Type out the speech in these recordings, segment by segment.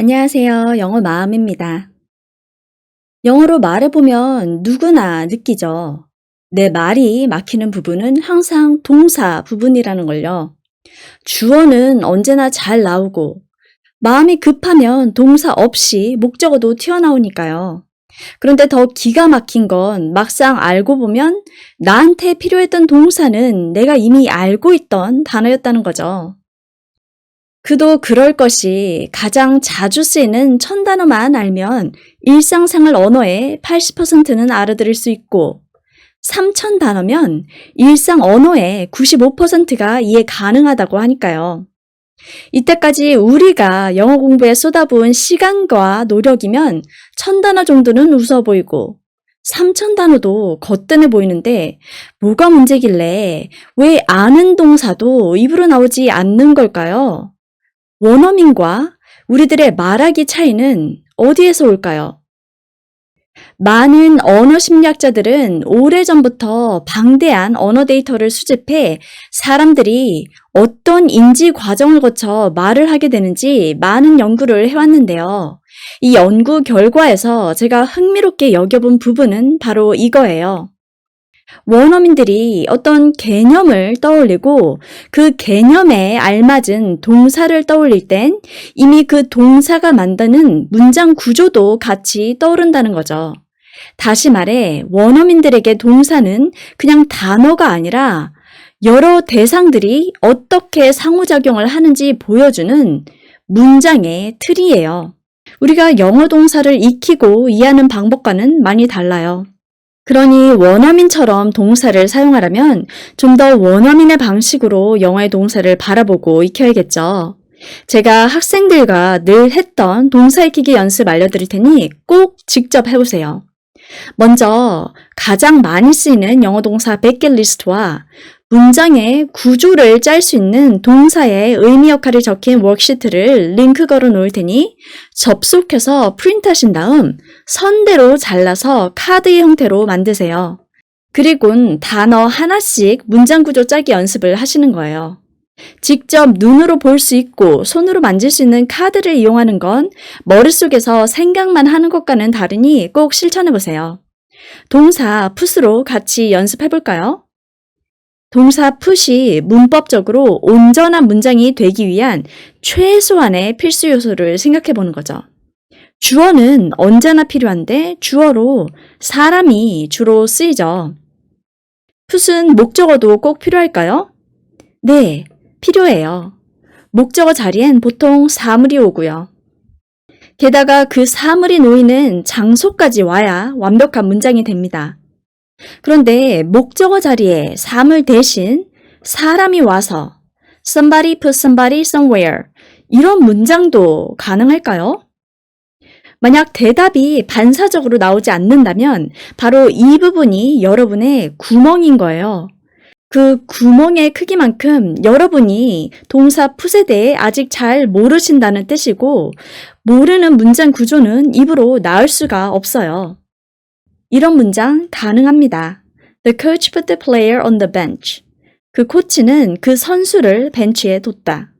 안녕하세요. 영어 마음입니다. 영어로 말해보면 누구나 느끼죠. 내 말이 막히는 부분은 항상 동사 부분이라는 걸요. 주어는 언제나 잘 나오고, 마음이 급하면 동사 없이 목적어도 튀어나오니까요. 그런데 더 기가 막힌 건 막상 알고 보면 나한테 필요했던 동사는 내가 이미 알고 있던 단어였다는 거죠. 그도 그럴 것이 가장 자주 쓰이는 천 단어만 알면 일상생활 언어의 80%는 알아들을 수 있고 3천 단어면 일상 언어의 95%가 이해 가능하다고 하니까요. 이때까지 우리가 영어 공부에 쏟아부은 시간과 노력이면 천 단어 정도는 웃어 보이고 3천 단어도 거뜬해 보이는데 뭐가 문제길래 왜 아는 동사도 입으로 나오지 않는 걸까요? 원어민과 우리들의 말하기 차이는 어디에서 올까요? 많은 언어 심리학자들은 오래전부터 방대한 언어 데이터를 수집해 사람들이 어떤 인지 과정을 거쳐 말을 하게 되는지 많은 연구를 해왔는데요. 이 연구 결과에서 제가 흥미롭게 여겨본 부분은 바로 이거예요. 원어민들이 어떤 개념을 떠올리고 그 개념에 알맞은 동사를 떠올릴 땐 이미 그 동사가 만드는 문장 구조도 같이 떠오른다는 거죠. 다시 말해, 원어민들에게 동사는 그냥 단어가 아니라 여러 대상들이 어떻게 상호작용을 하는지 보여주는 문장의 틀이에요. 우리가 영어 동사를 익히고 이해하는 방법과는 많이 달라요. 그러니 원어민처럼 동사를 사용하려면 좀 더 원어민의 방식으로 영어의 동사를 바라보고 익혀야겠죠. 제가 학생들과 늘 했던 동사 익히기 연습 알려드릴 테니 꼭 직접 해보세요. 먼저 가장 많이 쓰이는 영어 동사 100개 리스트와 문장의 구조를 짤 수 있는 동사의 의미 역할이 적힌 워크시트를 링크 걸어 놓을 테니 접속해서 프린트하신 다음 선대로 잘라서 카드의 형태로 만드세요. 그리곤 단어 하나씩 문장 구조 짜기 연습을 하시는 거예요. 직접 눈으로 볼 수 있고 손으로 만질 수 있는 카드를 이용하는 건 머릿속에서 생각만 하는 것과는 다르니 꼭 실천해 보세요. 동사 풋으로 같이 연습해 볼까요? 동사 풋이 문법적으로 온전한 문장이 되기 위한 최소한의 필수 요소를 생각해 보는 거죠. 주어는 언제나 필요한데 주어로 사람이 주로 쓰이죠. 풋은 목적어도 꼭 필요할까요? 네, 필요해요. 목적어 자리엔 보통 사물이 오고요. 게다가 그 사물이 놓이는 장소까지 와야 완벽한 문장이 됩니다. 그런데 목적어 자리에 사물 대신 사람이 와서 somebody put somebody somewhere 이런 문장도 가능할까요? 만약 대답이 반사적으로 나오지 않는다면 바로 이 부분이 여러분의 구멍인 거예요. 그 구멍의 크기만큼 여러분이 동사 풋에 대해 아직 잘 모르신다는 뜻이고 모르는 문장 구조는 입으로 나올 수가 없어요. 이런 문장 가능합니다. The coach put the player on the bench. 그 코치는 그 선수를 벤치에 뒀다.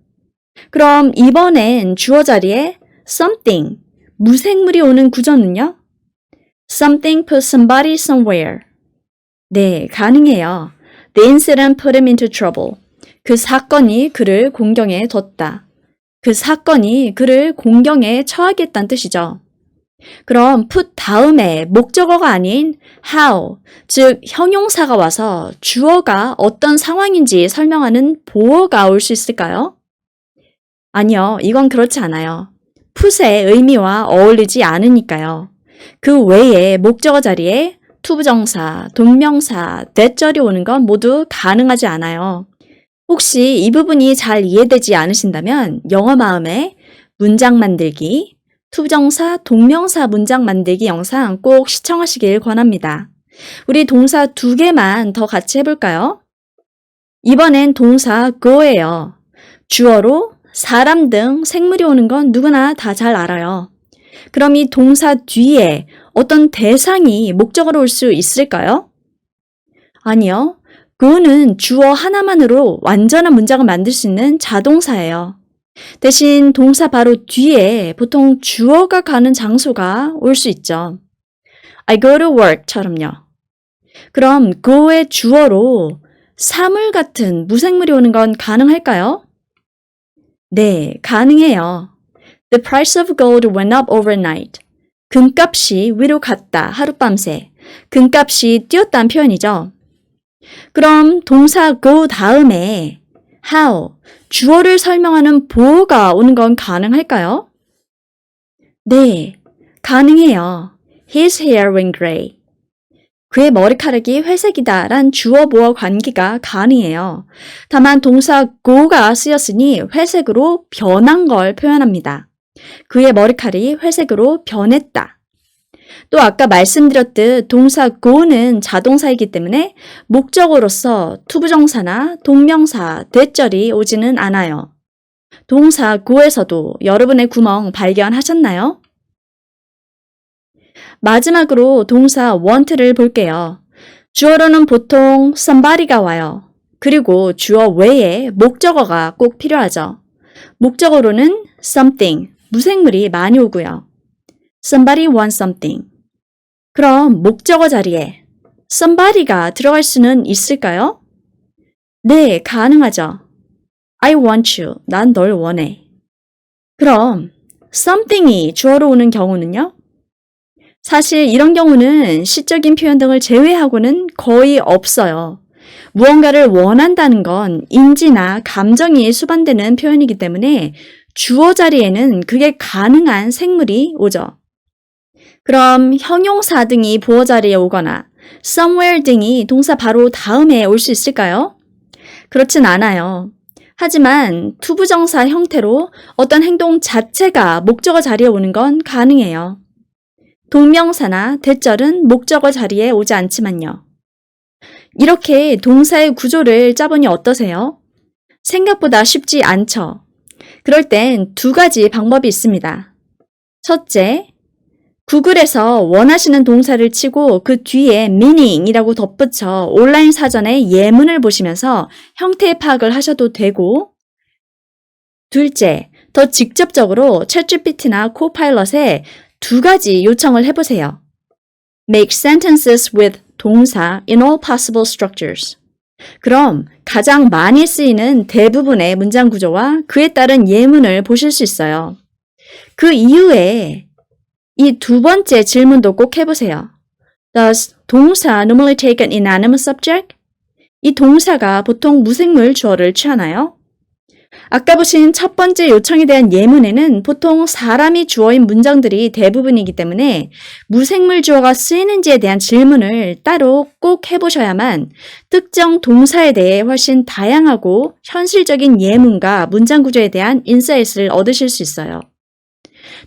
그럼 이번엔 주어 자리에 something, 무생물이 오는 구조는요? Something put somebody somewhere. 네, 가능해요. The incident put him into trouble. 그 사건이 그를 공경에 뒀다. 그 사건이 그를 공경에 처하겠다는 뜻이죠. 그럼 put 다음에 목적어가 아닌 how, 즉 형용사가 와서 주어가 어떤 상황인지 설명하는 보어가 올 수 있을까요? 아니요, 이건 그렇지 않아요. put의 의미와 어울리지 않으니까요. 그 외에 목적어 자리에 투부정사, 동명사, 대절이 오는 건 모두 가능하지 않아요. 혹시 이 부분이 잘 이해되지 않으신다면 영어 마음에 문장 만들기, 투정사, 동명사 문장 만들기 영상 꼭 시청하시길 권합니다. 우리 동사 두 개만 더 같이 해볼까요? 이번엔 동사 go예요. 주어로 사람 등 생물이 오는 건 누구나 다 잘 알아요. 그럼 이 동사 뒤에 어떤 대상이 목적어로 올 수 있을까요? 아니요. go는 주어 하나만으로 완전한 문장을 만들 수 있는 자동사예요. 대신 동사 바로 뒤에 보통 주어가 가는 장소가 올 수 있죠. I go to work처럼요. 그럼 go의 주어로 사물 같은 무생물이 오는 건 가능할까요? 네, 가능해요. The price of gold went up overnight. 금값이 위로 갔다, 하룻밤새. 금값이 뛰었다는 표현이죠. 그럼 동사 go 다음에 how, 주어를 설명하는 보어가 오는 건 가능할까요? 네, 가능해요. His hair went gray. 그의 머리카락이 회색이다 란 주어 보어 관계가 가능해요. 다만 동사 go가 쓰였으니 회색으로 변한 걸 표현합니다. 그의 머리칼이 회색으로 변했다. 또 아까 말씀드렸듯 동사 go는 자동사이기 때문에 목적어로서 투부정사나 동명사, 대절이 오지는 않아요. 동사 go에서도 여러분의 구멍 발견하셨나요? 마지막으로 동사 want를 볼게요. 주어로는 보통 somebody가 와요. 그리고 주어 외에 목적어가 꼭 필요하죠. 목적어로는 something, 무생물이 많이 오고요. Somebody wants something. 그럼 목적어 자리에 somebody가 들어갈 수는 있을까요? 네, 가능하죠. I want you. 난 널 원해. 그럼 something이 주어로 오는 경우는요? 사실 이런 경우는 시적인 표현 등을 제외하고는 거의 없어요. 무언가를 원한다는 건 인지나 감정이 수반되는 표현이기 때문에 주어 자리에는 그게 가능한 생물이 오죠. 그럼 형용사 등이 보어 자리에 오거나 somewhere 등이 동사 바로 다음에 올 수 있을까요? 그렇진 않아요. 하지만 투부정사 형태로 어떤 행동 자체가 목적어 자리에 오는 건 가능해요. 동명사나 대절은 목적어 자리에 오지 않지만요. 이렇게 동사의 구조를 짜보니 어떠세요? 생각보다 쉽지 않죠? 그럴 땐 두 가지 방법이 있습니다. 첫째, 구글에서 원하시는 동사를 치고 그 뒤에 meaning이라고 덧붙여 온라인 사전에 예문을 보시면서 형태 파악을 하셔도 되고, 둘째, 더 직접적으로 챗GPT나 코파일럿에 두 가지 요청을 해보세요. Make sentences with 동사 in all possible structures. 그럼 가장 많이 쓰이는 대부분의 문장 구조와 그에 따른 예문을 보실 수 있어요. 그 이후에 이 두 번째 질문도 꼭 해보세요. Does 동사 normally take an inanimate subject? 이 동사가 보통 무생물 주어를 취하나요? 아까 보신 첫 번째 요청에 대한 예문에는 보통 사람이 주어인 문장들이 대부분이기 때문에 무생물 주어가 쓰이는지에 대한 질문을 따로 꼭 해보셔야만 특정 동사에 대해 훨씬 다양하고 현실적인 예문과 문장 구조에 대한 인사이트를 얻으실 수 있어요.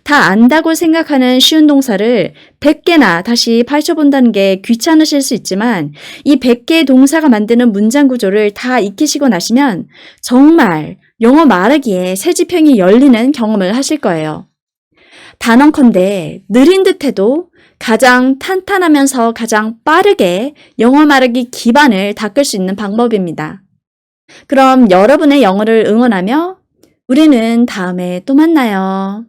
다 안다고 생각하는 쉬운 동사를 100개나 다시 파헤쳐본다는 게 귀찮으실 수 있지만 이 100개의 동사가 만드는 문장 구조를 다 익히시고 나시면 정말 영어 말하기에 새 지평이 열리는 경험을 하실 거예요. 단언컨대 느린 듯해도 가장 탄탄하면서 가장 빠르게 영어 말하기 기반을 닦을 수 있는 방법입니다. 그럼 여러분의 영어를 응원하며 우리는 다음에 또 만나요.